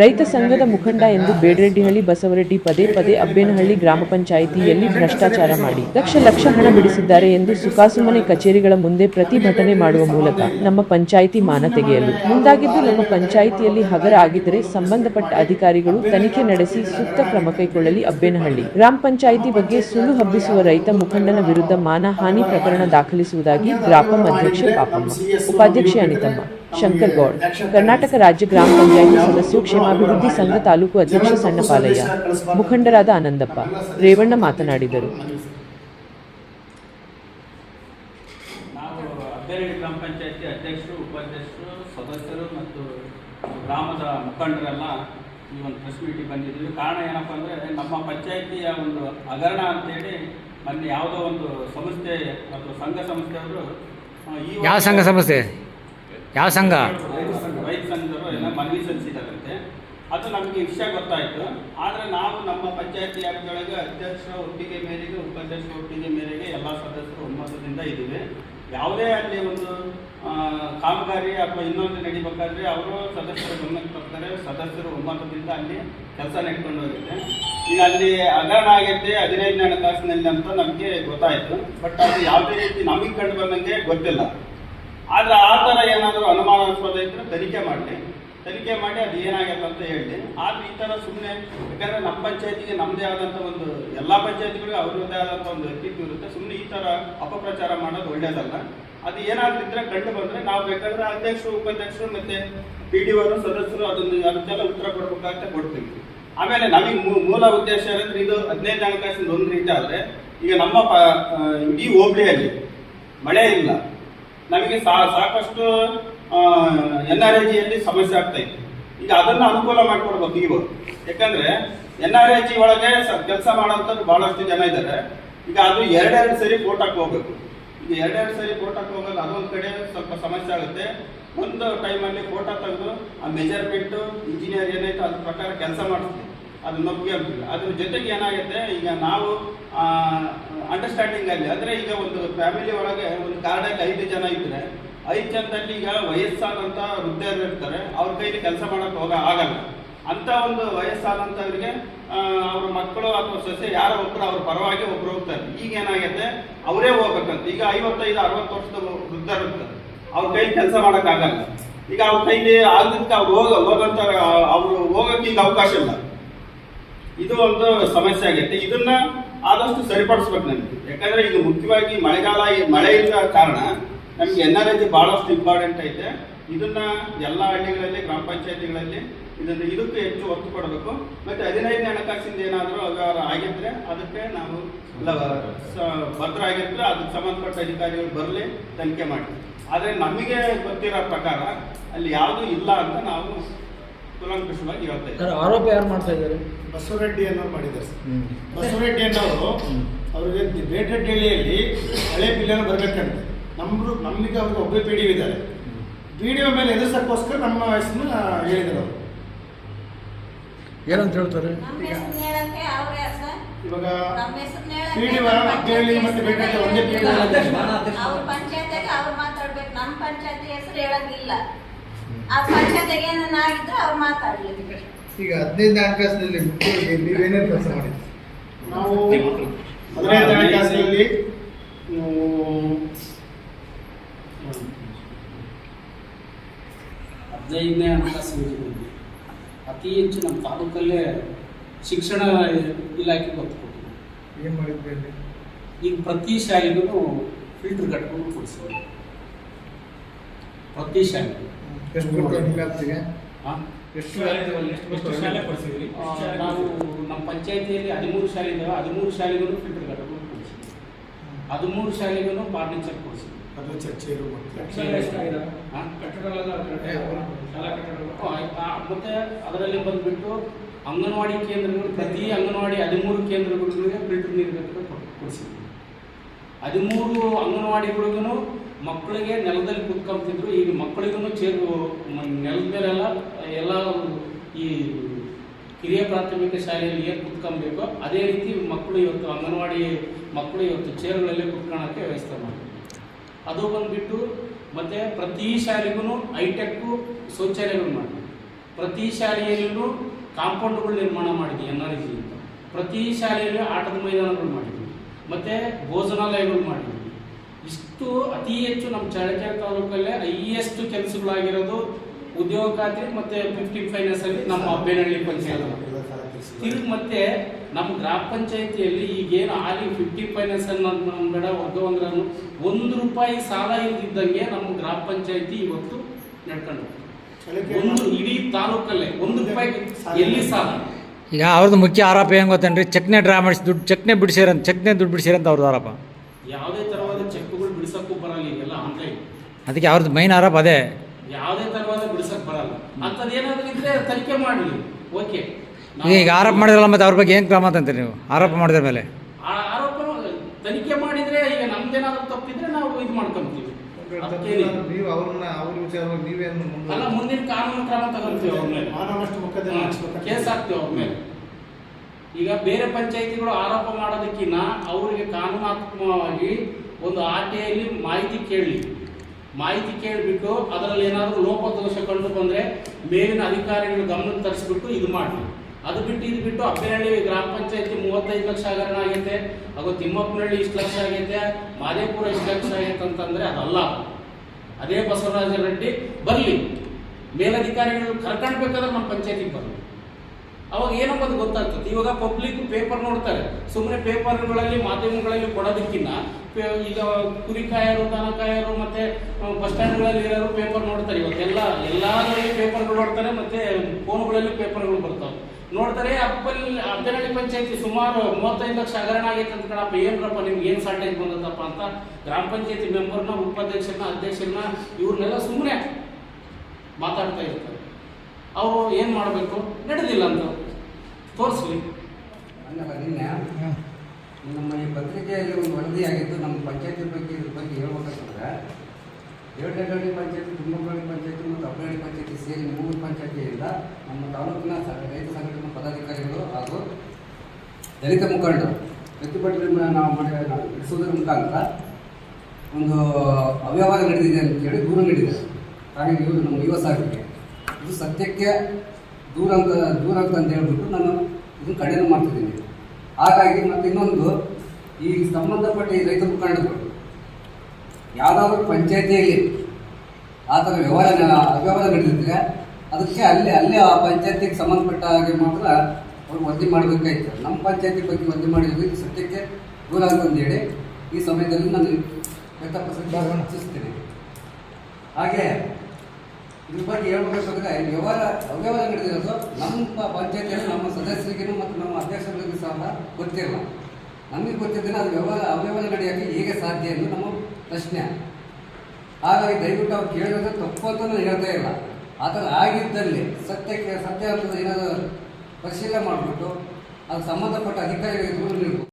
ರೈತ ಸಂಘದ ಮುಖಂಡ ಎಂದು ಬೇಡರೆಡ್ಡಿಹಳ್ಳಿ ಬಸವರೆಡ್ಡಿ ಪದೇ ಪದೇ ಅಬ್ಬೇನಹಳ್ಳಿ ಗ್ರಾಮ ಪಂಚಾಯಿತಿಯಲ್ಲಿ ಭ್ರಷ್ಟಾಚಾರ ಮಾಡಿ. ಲಕ್ಷ ಲಕ್ಷ ಹಣ ಬಿಡಿಸಿದ್ದಾರೆ ಎಂದು ಸುಖಾಸುಮನೆ ಕಚೇರಿಗಳ ಮುಂದೆ ಪ್ರತಿಭಟನೆ ಮಾಡುವ ಮೂಲಕ ನಮ್ಮ ಪಂಚಾಯಿತಿ ಮಾನ ತೆಗೆಯಲು. ಮುಂದಾಗಿದ್ದು ನಮ್ಮ ಪಂಚಾಯಿತಿಯಲ್ಲಿ ಹಗರ ಆಗಿದ್ದರೆ ಸಂಬಂಧಪಟ್ಟ ಅಧಿಕಾರಿಗಳು ತನಿಖೆ ನಡೆಸಿ ಸೂಕ್ತ ಕ್ರಮ ಕೈಗೊಳ್ಳಲಿ ಅಬ್ಬೇನಹಳ್ಳಿ. ಗ್ರಾಮ ಪಂಚಾಯಿತಿ ಬಗ್ಗೆ ಸುಳ್ಳು ಹಬ್ಬಿಸುವ ರೈತ ಮುಖಂಡನ ವಿರುದ್ಧ ಮಾನಹಾನಿ ಪ್ರಕರಣ ದಾಖಲಿಸುವುದಾಗಿ ಗ್ರಾಪಂ ಅಧ್ಯಕ್ಷೆ ಪಾಪಮ್ಮ, ಉಪಾಧ್ಯಕ್ಷೆ ಅನಿತಮ್ಮ. ಶಂಕರ್ ಗೌಡ್. ಕರ್ನಾಟಕ ರಾಜ್ಯ ಗ್ರಾಮ ಪಂಚಾಯಿತಿ ಸದಸ್ಯರು ಕ್ಷೇಮಾಭಿವೃದ್ಧಿ ಸಂಘ ತಾಲೂಕು ಅಧ್ಯಕ್ಷ ಸಣ್ಣಪಾಲಯ್ಯ. ಮುಖಂಡರಾದ ಆನಂದಪ್ಪ. ರೇವಣ್ಣ ಮಾತನಾಡಿದರು. ಗ್ರಾಮ ಪಂಚಾಯತಿ ಅಧ್ಯಕ್ಷರು ಉಪಾಧ್ಯಕ್ಷರು ಸದಸ್ಯರು ಮತ್ತು ಗ್ರಾಮದ ಮುಖಂಡರೆಲ್ಲ ಈ ಒಂದು ಪ್ರೆಸ್ ಮೀಟಿಂಗ್ ಬಂದಿದ್ದೀವಿ. ಕಾರಣ ಏನಪ್ಪ ಅಂದರೆ ನಮ್ಮ ಪಂಚಾಯತಿಯ ಒಂದು ಹಗರಣ ಅಂತೇಳಿ ಮೊನ್ನೆ ಯಾವುದೋ ಒಂದು ಸಂಸ್ಥೆ ಅಥವಾ ಸಂಘ ಸಂಸ್ಥೆಯವರು ಈ ಯಾವ ಸಂಘ ಸಂಸ್ಥೆ? ಯಾವ ಸಂಘ? ಸಂಘದವರು ಎಲ್ಲ ಮನವಿ ಅದು ನಮಗೆ ವಿಷಯ ಗೊತ್ತಾಯಿತು. ಆದರೆ ನಾವು ನಮ್ಮ ಪಂಚಾಯತಿ ವ್ಯಾಪ್ತಿಯೊಳಗೆ ಅಧ್ಯಕ್ಷರ ಒಪ್ಪಿಗೆ ಮೇರೆಗೆ, ಉಪಾಧ್ಯಕ್ಷರ ಒಪ್ಪಿಗೆ ಮೇರೆಗೆ ಎಲ್ಲ ಸದಸ್ಯರು ಒಮ್ಮತದಿಂದ ಇದ್ದೀವಿ. ಯಾವುದೇ ಅಲ್ಲಿ ಒಂದು ಕಾಮಗಾರಿ ಅಥವಾ ಇನ್ನೊಂದು ನಡಿಬೇಕಾದ್ರೆ ಅವರು ಸದಸ್ಯರ ಗಮನಕ್ಕೆ ಬರ್ತಾರೆ. ಸದಸ್ಯರು ಒಮ್ಮತದಿಂದ ಅಲ್ಲಿ ಕೆಲಸ ನಡ್ಕೊಂಡು ಹೋಗುತ್ತೆ ಈಗ ಅಲ್ಲಿ ಹಗರಣ ಆಗೈತೆ, ಹದಿನೈದನೇ ಹಣಕಾಸಿನಲ್ಲಿ ಅಂತ ನಮಗೆ ಗೊತ್ತಾಯಿತು. ಬಟ್ ಅದು ಯಾವುದೇ ರೀತಿ ನಮಗೆ ಕಂಡು ಬಂದಂಗೆ ಗೊತ್ತಿಲ್ಲ. ಆದ್ರೆ ಆ ಥರ ಏನಾದರೂ ಅನುಮಾನಾಸ್ಪದ ಇದ್ರೆ ತನಿಖೆ ಮಾಡಲಿ. ತನಿಖೆ ಮಾಡಿ ಅದು ಏನಾಗತ್ತೆ ಅಂತ ಹೇಳಿ. ಆದ್ರೆ ಈ ಥರ ಸುಮ್ಮನೆ ಯಾಕಂದ್ರೆ ನಮ್ಮ ಪಂಚಾಯತಿಗೆ ನಮ್ಮದೇ ಆದಂಥ ಒಂದು, ಎಲ್ಲ ಪಂಚಾಯತಿಗಳಿಗೂ ಅವ್ರದ್ದೇ ಆದಂಥ ಒಂದು ವ್ಯಕ್ತಿತ್ವ ಇರುತ್ತೆ. ಸುಮ್ಮನೆ ಈ ಥರ ಅಪಪ್ರಚಾರ ಮಾಡೋದು ಒಳ್ಳೇದಲ್ಲ ಅದು ಏನಾಗ್ತಿದ್ರೆ ಕಂಡು ಬಂದ್ರೆ ನಾವು ಬೇಕಾದ್ರೆ ಅಧ್ಯಕ್ಷರು, ಉಪಾಧ್ಯಕ್ಷರು ಮತ್ತೆ ಪಿ ಡಿ ಅವರು ಸದಸ್ಯರು ಅದೊಂದು, ಅದಕ್ಕೆಲ್ಲ ಉತ್ತರ ಕೊಡ್ಬೇಕಾಗತ್ತೆ, ಕೊಡ್ತೀವಿ. ಆಮೇಲೆ ನಮಗೆ ಮೂಲ ಉದ್ದೇಶ ಏನಂದ್ರೆ ಇದು ಹದಿನೈದು ಹಣಕಾಸಿನ ಒಂದು ರೀತಿ ಆದ್ರೆ ಈಗ ನಮ್ಮ ಇಡೀ ಹೋಬಳಿಯಲ್ಲಿ ಮಳೆ ಇಲ್ಲ. ನಮಗೆ ಸಾಕಷ್ಟು ಎನ್ ಆರ್ ಜಿಯಲ್ಲಿ ಸಮಸ್ಯೆ ಆಗ್ತಾ ಇತ್ತು. ಈಗ ಅದನ್ನ ಅನುಕೂಲ ಮಾಡಿಕೊಡ್ಬೇಕು ನೀವು ಯಾಕಂದ್ರೆ, ಎನ್ ಆರ್ ಜಿ ಒಳಗೆ ಕೆಲಸ ಮಾಡೋಂಥದ್ದು ಬಹಳಷ್ಟು ಜನ ಇದ್ದಾರೆ. ಈಗ ಅದು ಎರಡೆರಡು ಸರಿ ಕೋಟಕ್ಕೆ ಹೋಗ್ಬೇಕು. ಈಗ ಎರಡೆರಡು ಸರಿ ಕೋಟಕ್ಕೆ ಹೋಗೋದು ಅದೊಂದು ಕಡೆ ಸ್ವಲ್ಪ ಸಮಸ್ಯೆ ಆಗುತ್ತೆ. ಒಂದು ಟೈಮಲ್ಲಿ ಫೋಟೋ ತೆಗೆದು ಆ ಮೆಜರ್ಮೆಂಟ್, ಇಂಜಿನಿಯರ್ ಏನೈತೆ ಅದ್ರ ಪ್ರಕಾರ ಕೆಲಸ ಮಾಡಿಸ್ತೀವಿ ಅದು ನಮಗೆ ಆಗ್ತಿಲ್ಲ ಅದ್ರ ಜೊತೆಗೆ ಏನಾಗುತ್ತೆ, ಈಗ ನಾವು ಅಂಡರ್ಸ್ಟ್ಯಾಂಡಿಂಗ್ ಅಲ್ಲಿ, ಅಂದ್ರೆ ಈಗ ಒಂದು ಫ್ಯಾಮಿಲಿ ಒಳಗೆ ಒಂದು ಕಾರ್ಡಲ್ಲಿ ಐದು ಜನ ಇದ್ರೆ, ಐದು ಜನದಲ್ಲಿ ಈಗ ವಯಸ್ಸಾದಂತ ವೃದ್ಧರು ಇರ್ತಾರೆ, ಅವ್ರ ಕೈಲಿ ಕೆಲಸ ಮಾಡಕ್ ಹೋಗ ಆಗಲ್ಲ. ಅಂತ ಒಂದು ವಯಸ್ಸಾದಂಥವ್ರಿಗೆ ಅವ್ರ ಮಕ್ಕಳು ಅಥವಾ ಸೊಸೆ ಯಾರೋ ಒಬ್ರು ಅವ್ರ ಪರವಾಗಿ ಒಬ್ರು ಹೋಗ್ತಾರೆ. ಈಗ ಏನಾಗುತ್ತೆ, ಅವರೇ ಹೋಗ್ಬೇಕಂತ. ಈಗ ಐವತ್ತೈದು, ಅರವತ್ತು ವರ್ಷದ ವೃದ್ಧರು ಇರ್ತಾರೆ. ಅವ್ರ ಕೈಲಿ ಕೆಲಸ ಮಾಡಕ್ ಆಗಲ್ಲ. ಈಗ ಅವ್ರ ಕೈಲಿ ಆಗದಕ್ಕೆ ಅವ್ರು ಹೋಗ, ಹೋಗಂತ ಅವ್ರು ಹೋಗಕ್ಕೆ ಈಗ ಅವಕಾಶ ಇಲ್ಲ. ಇದು ಒಂದು ಸಮಸ್ಯೆ ಆಗೈತೆ. ಇದನ್ನ ಆದಷ್ಟು ಸರಿಪಡಿಸ್ಬೇಕು ನಮಗೆ. ಯಾಕಂದ್ರೆ ಇದು ಮುಖ್ಯವಾಗಿ ಮಳೆಗಾಲ ಈ ಮಳೆ ಇದ್ದ ಕಾರಣ ನಮ್ಗೆ ಎನ್ ಆರ್ ಬಹಳಷ್ಟು ಇಂಪಾರ್ಟೆಂಟ್ ಐತೆ. ಇದನ್ನ ಎಲ್ಲ ಹಳ್ಳಿಗಳಲ್ಲಿ, ಗ್ರಾಮ ಪಂಚಾಯತಿಗಳಲ್ಲಿ ಇದನ್ನ ಇದಕ್ಕೆ ಹೆಚ್ಚು ಒತ್ತು ಕೊಡಬೇಕು. ಮತ್ತೆ ಹದಿನೈದನೇ ಹಣಕಾಸಿಂದ ಏನಾದರೂ ಅವ್ಯವಹಾರ ಆಗಿದ್ರೆ ಅದಕ್ಕೆ ನಾವು ಭದ್ರ ಆಗಿದ್ರೆ ಅದಕ್ಕೆ ಸಂಬಂಧಪಟ್ಟ ಅಧಿಕಾರಿಗಳು ಬರಲಿ, ತನಿಖೆ ಮಾಡಿ ಆದರೆ ನಮಗೆ ಗೊತ್ತಿರೋ ಪ್ರಕಾರ ಅಲ್ಲಿ ಯಾವುದೂ ಇಲ್ಲ ಅಂತ ನಾವು ಕುಲಂಕುಷವಾಗಿ ಹೇಳ್ತಾ ಇದ್ದೀವಿ ಸರ್ ಆರೋಪ ಯಾರು ಮಾಡ್ತಾ ಇದ್ದಾರೆ? ಬಸವರೆಡ್ಡಿ ಅನ್ನೋರು ಮಾಡಿದ್ದಾರೆ ಸರ್. ಬಸವರೆಡ್ಡಿ ಅನ್ನೋರು ಅವ್ರಿಗೆ ಬೇಟೆಹಳ್ಳಿಯಲ್ಲಿ ಹಳೆ ಬಿಲ್ಲನ್ನು ಬರಬೇಕಂತ. ನಮ್ರು ನಮಗೆ ಅವ್ರಿಗೆ ಒಬ್ಬ ಪಿ ಡಿ ಇದ್ದಾರೆ. ಪಿ ಡಿ ಮೇಲೆ ಎದುರ್ಸಕ್ಕೋಸ್ಕರ ನಮ್ಮ ಹೆಸರನ್ನ ಹೇಳಿದ್ರು ಅವರು. ಏನಂತ ಹೇಳ್ತಾರೆ? ನಮ್ಮ ಹೆಸರು ಹೇಳಕ್ಕೆ ಅವ್ರ ಇವಾಗ ನಮ್ಮ ಹೆಸರು ಪಿ ಡಿ ಹದಿನೇಳಿ ಮತ್ತೆ ಬೇಟೆಹಳ್ಳಿ ಒಂದೇ ಪಿ ಡಿ ಅವ್ರ ಪಂಚಾಯತಿಯಾಗ ಅವ್ರು ಮಾತಾಡ್ಬೇಕು. ನಮ್ಮ ಪಂಚಾಯತಿ ಹೆಸರು ಹೇಳಂಗಿಲ್ಲ. ಆ ಪಂಚಾಯತಿಗೆ ಏನಾನ ಆಗಿದ್ರೆ ಅವ್ರು ಮಾತಾಡ್ಲಿ ಈಗ ಹದಿನೈದನೇ ಹಣಕಾಸಿನಲ್ಲಿ ಮುಖ್ಯವಾಗಿ ನೀವೇನೇನು ಕೆಲಸ ಮಾಡಿದ್ರಿ ನಾವು ಹದಿನೈದನೇ ಹಣಕಾಸಿನಲ್ಲಿ ಹದಿನೈದನೇ ಹಣಕಾಸು ಅತಿ ಹೆಚ್ಚು ನಮ್ಮ ತಾಲೂಕಲ್ಲೇ ಶಿಕ್ಷಣ ಇಲಾಖೆ ಒತ್ತು ಏನು ಮಾಡಿದ್ರಿ ಅಲ್ಲಿ? ಈಗ ಪ್ರತಿ ಶಾಲೆಗೂ ಫಿಲ್ಟರ್ ಕಟ್ಕೊಂಡು ಕೊಡಿಸ್ತೀವಿ. ಪ್ರತಿ ಶಾಲೆಗೂ. ಎಷ್ಟು ವ್ಯಾಪ್ತಿಗೆ ಆ? ಎಷ್ಟು ಎಷ್ಟು ಶಾಲೆ ಕೊಡ್ಸಿದ್ರಿ? ನಾವು ನಮ್ಮ ಪಂಚಾಯತಿಯಲ್ಲಿ ಹದಿಮೂರು ಶಾಲೆ ಇದ್ದಾವೆ ಹದಿಮೂರು ಶಾಲೆಗೂ ಫಿಲ್ಟರ್ ಘಟಕ ಕೊಡಿಸಿದ್ವಿ. ಹದಿಮೂರು ಶಾಲೆಗೂ ಫಾರ್ನಿಚರ್ ಕೊಡಿಸಿದ್ವಿ. ಅದು? ಆ, ಮತ್ತೆ ಅದರಲ್ಲಿ ಬಂದ್ಬಿಟ್ಟು ಅಂಗನವಾಡಿ ಕೇಂದ್ರಗಳು ಪ್ರತಿ ಅಂಗನವಾಡಿ ಹದಿಮೂರು ಕೇಂದ್ರಗಳಿಗೆ ಫಿಲ್ಟರ್ ನೀರು ಕಟ್ಟಬೇಕು ಕೊಡಿಸಿದ್ವಿ. ಹದಿಮೂರು ಅಂಗನವಾಡಿಗಳಿಗೂ ಮಕ್ಕಳಿಗೆ ನೆಲದಲ್ಲಿ ಕುತ್ಕೊಂತಿದ್ರು, ಈಗ ಮಕ್ಕಳಿಗೂ ಚೇರು, ನೆಲದ ಮೇಲೆಲ್ಲ ಎಲ್ಲ ಈ ಕಿರಿಯ ಪ್ರಾಥಮಿಕ ಶಾಲೆಯಲ್ಲಿ ಏನು ಕುತ್ಕೊಬೇಕೋ ಅದೇ ರೀತಿ ಮಕ್ಕಳು ಇವತ್ತು ಅಂಗನವಾಡಿ ಮಕ್ಕಳು ಇವತ್ತು ಚೇರ್ಗಳಲ್ಲೇ ಕುತ್ಕೊಳ್ಳೋಕ್ಕೆ ವ್ಯವಸ್ಥೆ ಮಾಡಿ ಅದು ಬಂದುಬಿಟ್ಟು ಮತ್ತು ಪ್ರತಿ ಶಾಲೆಗೂ ಹೈಟೆಕ್ಕು ಶೌಚಾಲಯಗಳು ಮಾಡಿ ಪ್ರತಿ ಶಾಲೆಯಲ್ಲೂ ಕಾಂಪೌಂಡ್ಗಳು ನಿರ್ಮಾಣ ಮಾಡಿದ್ವಿ ಎನ್ ಆರ್ ಜಿ ಪ್ರತಿ ಶಾಲೆಯಲ್ಲೂ ಆಟದ ಮೈದಾನಗಳು ಮಾಡಿದ್ವಿ. ಮತ್ತು ಭೋಜನಾಲಯಗಳು ಮಾಡಿದ್ವಿ. ಇಷ್ಟು ಅತಿ ಹೆಚ್ಚು ನಮ್ಮ ಚಳ್ಳಕೆರೆ ತಾಲೂಕಲ್ಲೇ ಹೈಯೆಸ್ಟ್ ಕೆಲಸಗಳಾಗಿರೋದು ಉದ್ಯೋಗ ಖಾತ್ರಿ ಮತ್ತೆ ಫಿಫ್ಟಿ ಫೈನಾನ್ಸಲ್ಲಿ ನಮ್ಮ ಅಬ್ಬೇನಹಳ್ಳಿ ಪಂಚಾಯತ್ ತಿರುಗಿ ಮತ್ತೆ ನಮ್ಮ ಗ್ರಾಮ ಪಂಚಾಯತಿಯಲ್ಲಿ ಈಗೇನು ಆಲಿ ಫಿಫ್ಟಿ ಫೈನಾನ್ಸ್ ಅನ್ನೋದು ನಮ್ಮ ಬೇಡ ವರ್ಗವಂದ್ರನ್ನು ಒಂದು ರೂಪಾಯಿ ಸಾಲ ಇದ್ದಿದ್ದಂಗೆ ನಮ್ಮ ಗ್ರಾಮ ಪಂಚಾಯತಿ ಇವತ್ತು ನಡ್ಕೊಂಡು ಒಂದು ಇಡೀ ತಾಲೂಕಲ್ಲೇ ಒಂದು ರೂಪಾಯಿ ಎಲ್ಲಿ ಸಾಲ? ಈಗ ಅವ್ರದ್ದು ಮುಖ್ಯ ಆರೋಪ ಏನು ಗೊತ್ತೇನ್ರಿ? ಚೆಕ್ನೆ ಡ್ರಾ ಮಾಡಿಸಿ ದುಡ್ಡು ಚಕ್ನೆ ಬಿಡಿಸಿರಂತ ಚಕ್ನೆ ದುಡ್ಡು ಬಿಡಿಸಿರಂತ ಅವ್ರದ್ದು ಆರೋಪ. ಯಾವುದೇ ತರವಾದ ಅದಕ್ಕೆ ಅವ್ರದ್ದು ಮೈನ್ ಆರೋಪ ಅದೇ. ಯಾವುದೇ ತರವಾದ ಬಿಡಿಸಕ್ ಬರಲ್ಲ. ಅಂಥದ್ದು ಏನಾದರೂ ಇದ್ರೆ ತನಿಖೆ ಮಾಡಲಿ ಓಕೆ ಈಗ ಈಗ ಆರೋಪ ಮಾಡಿದ್ರಲ್ಲ ಮತ್ತೆ ಅವ್ರ ಬಗ್ಗೆ ಏನು ಕ್ರಮ ಅಂತೀರಿ ನೀವು? ಆರೋಪ ಮಾಡಿದ್ರ ಮೇಲೆ? ಆ ಆರೋಪ ತನಿಖೆ ಮಾಡಿದ್ರೆ ಈಗ ನಮ್ದೇನಾದ್ರೂ ತಪ್ಪಿದ್ರೆ ನಾವು ಇದು ಮಾಡ್ಕೊಂತೀವಿ. ಅದಕ್ಕೇನಿಲ್ಲ. ನೀವು ಅವ್ರನ್ನ ಅವ್ರ ವಿಚಾರವಾಗಿ ನೀವೇನು ಅಲ್ಲ ಮುಂದಿನ ಕಾನೂನು ಕ್ರಮ ತಗೊಂತೀವಿ ಅವ್ರ ಮೇಲೆ. ಮಾನವಷ್ಟು ಮೊಕದ್ದಮೆ ಹಾಕ್ಸ್ಬೇಕಂತ. ಕೇಸ್ ಹಾಕ್ತೀವಿ ಅವ್ರ ಮೇಲೆ. ಈಗ ಬೇರೆ ಪಂಚಾಯಿತಿಗಳು ಆರೋಪ ಮಾಡೋದಕ್ಕಿಂತ ಅವರಿಗೆ ಕಾನೂನಾತ್ಮಕವಾಗಿ ಒಂದು ಆರ್ ಟಿ ಐಲಿ ಮಾಹಿತಿ ಕೇಳಲಿ. ಮಾಹಿತಿ ಕೇಳಿಬಿಟ್ಟು ಅದರಲ್ಲಿ ಏನಾದರೂ ಲೋಪದೋಷ ಕಂಡು ಬಂದರೆ ಮೇಲಿನ ಅಧಿಕಾರಿಗಳು ಗಮನ ತರಿಸ್ಬಿಟ್ಟು ಇದು ಮಾಡಲಿ ಅದು ಬಿಟ್ಟು ಇದು ಬಿಟ್ಟು ಅಬ್ಬೇನಹಳ್ಳಿ ಗ್ರಾಮ ಪಂಚಾಯತಿ ಮೂವತ್ತೈದು ಲಕ್ಷ ಹಗರಣ ಆಗೈತೆ, ಹಾಗೂ ತಿಮ್ಮಪ್ಪನಹಳ್ಳಿ ಇಷ್ಟು ಲಕ್ಷ ಆಗೈತೆ, ಮಾದೇಪುರ ಇಷ್ಟು ಲಕ್ಷ ಆಗೈತೆ ಅಂತಂದರೆ ಅದಲ್ಲ. ಅದೇ ಬಸವರಾಜ ರೆಡ್ಡಿ ಬರಲಿ. ಮೇಲಧಿಕಾರಿಗಳು ಕರ್ಕೊಂಡ್ಬೇಕಾದ್ರೆ ನಮ್ಮ ಪಂಚಾಯತಿಗೆ ಬರಲಿ. ಅವಾಗ ಏನಂಬುದು ಗೊತ್ತಾಗ್ತದೆ ಇವಾಗ ಪಬ್ಲಿಕ್ ಪೇಪರ್ ನೋಡ್ತಾರೆ. ಸುಮ್ಮನೆ ಪೇಪರ್ಗಳಲ್ಲಿ ಮಾಧ್ಯಮಗಳಲ್ಲಿ ಕೊಡೋದಕ್ಕಿಂತ ಈಗ ಕುರಿಕಾಯರು ದನಕಾಯರು ಮತ್ತೆ ಬಸ್ ಸ್ಟ್ಯಾಂಡ್ಗಳಲ್ಲಿ ಇರೋರು ಪೇಪರ್ ನೋಡ್ತಾರೆ. ಇವತ್ತೆಲ್ಲ ಎಲ್ಲದರಲ್ಲಿ ಪೇಪರ್ಗಳು ನೋಡ್ತಾರೆ ಮತ್ತೆ ಫೋನ್ಗಳಲ್ಲಿ ಪೇಪರ್ಗಳು ಬರ್ತಾವೆ. ನೋಡ್ತಾರೆ ಅಪ್ಪಲ್ಲಿ ಅಂತನಹಳ್ಳಿ ಪಂಚಾಯತಿ ಸುಮಾರು ಮೂವತ್ತೈದು ಲಕ್ಷ ಹಗರಣ ಆಗೈತೆ ಅಂತ ಕಣಪ್ಪ. ಏನ್ರಪ್ಪ ನಿಮ್ಗೆ ಏನು ಸಾಟೇಜ್ ಬಂದದಪ್ಪ ಅಂತ ಗ್ರಾಮ ಪಂಚಾಯತಿ ಮೆಂಬರ್ನ ಉಪಾಧ್ಯಕ್ಷರನ್ನ, ಅಧ್ಯಕ್ಷರನ್ನ ಇವ್ರನ್ನೆಲ್ಲ ಸುಮ್ಮನೆ ಮಾತಾಡ್ತಾ ಇರ್ತಾರೆ. ಅವರು ಏನು ಮಾಡಬೇಕು? ನಡೆದಿಲ್ಲ ಅಂತ. ತೋರಿಸ್ಲಿ. ನಿನ್ನೆ ನಮ್ಮ ಈ ಪತ್ರಿಕೆಯಲ್ಲಿ ಒಂದು ವರದಿಯಾಗಿದ್ದು ನಮ್ಮ ಪಂಚಾಯತಿ ಬಗ್ಗೆ ಇದ್ರ ಬಗ್ಗೆ ಹೇಳ್ಬೇಕಂತಂದ್ರೆ ಏಳಗಳ್ಳಿ ಪಂಚಾಯತಿ, ತುಮಕೂರು ಪಂಚಾಯತಿ ಮತ್ತು ಅಪ್ಪಳಿ ಪಂಚಾಯತಿ ಸೇರಿ ಮೂರು ಪಂಚಾಯತಿಯಿಂದ ನಮ್ಮ ತಾಲೂಕಿನ ರೈತ ಸಂಘಟನೆ ಪದಾಧಿಕಾರಿಗಳು ಹಾಗೂ ದಲಿತ ಮುಖಂಡರು, ಪ್ರತಿಭಟನೆ ನಾವು ಮಾಡಿ, ನಾವು ನಡೆಸುವುದರ ಮುಖಾಂತರ ಒಂದು ಅವ್ಯವಹಾರ ನಡೆದಿದೆ ಅಂತೇಳಿ ದೂರು ನೀಡಿದೆ ಹಾಗೆ ಇವರು ನಮ್ಮ ಯುವ ಸಾರಿಗೆ ಇದು ಸತ್ಯಕ್ಕೆ ದೂರ ಅಂತ ದೂರ ಅಂತ ಅಂತ ಹೇಳ್ಬಿಟ್ಟು ನಾನು ಇದನ್ನು ಕಡಿಮೆ ಮಾಡ್ತಿದ್ದೀನಿ. ಹಾಗಾಗಿ ಮತ್ತು ಇನ್ನೊಂದು, ಈ ಸಂಬಂಧಪಟ್ಟ ಈ ರೈತ ಮುಖಂಡರು, ಯಾವುದಾದ್ರೂ ಪಂಚಾಯತಿಯಲ್ಲಿ ಆ ಥರ ವ್ಯವಹಾರ, ಅವ್ಯವಹಾರ ನಡೆದಿದ್ರೆ ಅದಕ್ಕೆ ಅಲ್ಲಿ, ಅಲ್ಲೇ ಆ ಪಂಚಾಯತಿಗೆ ಸಂಬಂಧಪಟ್ಟ ಹಾಗೆ ಮಾತ್ರ ಅವ್ರು ವರದಿ ಮಾಡಬೇಕಾಯ್ತು. ನಮ್ಮ ಪಂಚಾಯತಿ ಬಗ್ಗೆ ವರದಿ ಮಾಡಿದ್ರು ಇದು ಸತ್ಯಕ್ಕೆ ದೂರ ಹೇಳಿ ಈ ಸಮಯದಲ್ಲಿ ನಾನು ವ್ಯಕ್ತಪಡಿಸಲು ಇಚ್ಛಿಸ್ತೀನಿ. ಹಾಗೆ ಇದ್ರ ಬಗ್ಗೆ ಹೇಳ್ಬೇಕಂದ್ರೆ ವ್ಯವಹಾರ ಅವ್ಯವಹಾರ ನಡೆದಿರೋದು ನಮ್ಮ ಪಂಚಾಯತಿಯಲ್ಲಿ ನಮ್ಮ ಸದಸ್ಯರಿಗೂ ಮತ್ತು ನಮ್ಮ ಅಧ್ಯಕ್ಷರಿಗೂ ಸಹ ಗೊತ್ತಿಲ್ಲ. ನಮಗೆ ಗೊತ್ತಿದ್ದರೆ ಅದು ವ್ಯವಹಾರ ಅವ್ಯವಹಾರ ನಡೆಯೋಕ್ಕೆ ಹೇಗೆ ಸಾಧ್ಯ ಎಂದು ನಮ್ಮ ಪ್ರಶ್ನೆ. ಹಾಗಾಗಿ ದಯವಿಟ್ಟು ಅವ್ರು ಕೇಳಿದ್ರೆ ತಪ್ಪು ಅಂತ ನಾನು ಹೇಳ್ತಾ ಇಲ್ಲ. ಆ ಆಗಿದ್ದಲ್ಲಿ ಸತ್ಯಕ್ಕೆ ಸತ್ಯ ಅಂತ ಏನಾದರೂ ಪರಿಶೀಲನೆ ಮಾಡಿಬಿಟ್ಟು ಅದು ಸಂಬಂಧಪಟ್ಟ ಅಧಿಕಾರಿಗಳಿಗೆ ದೂರು ನೀಡಬೇಕು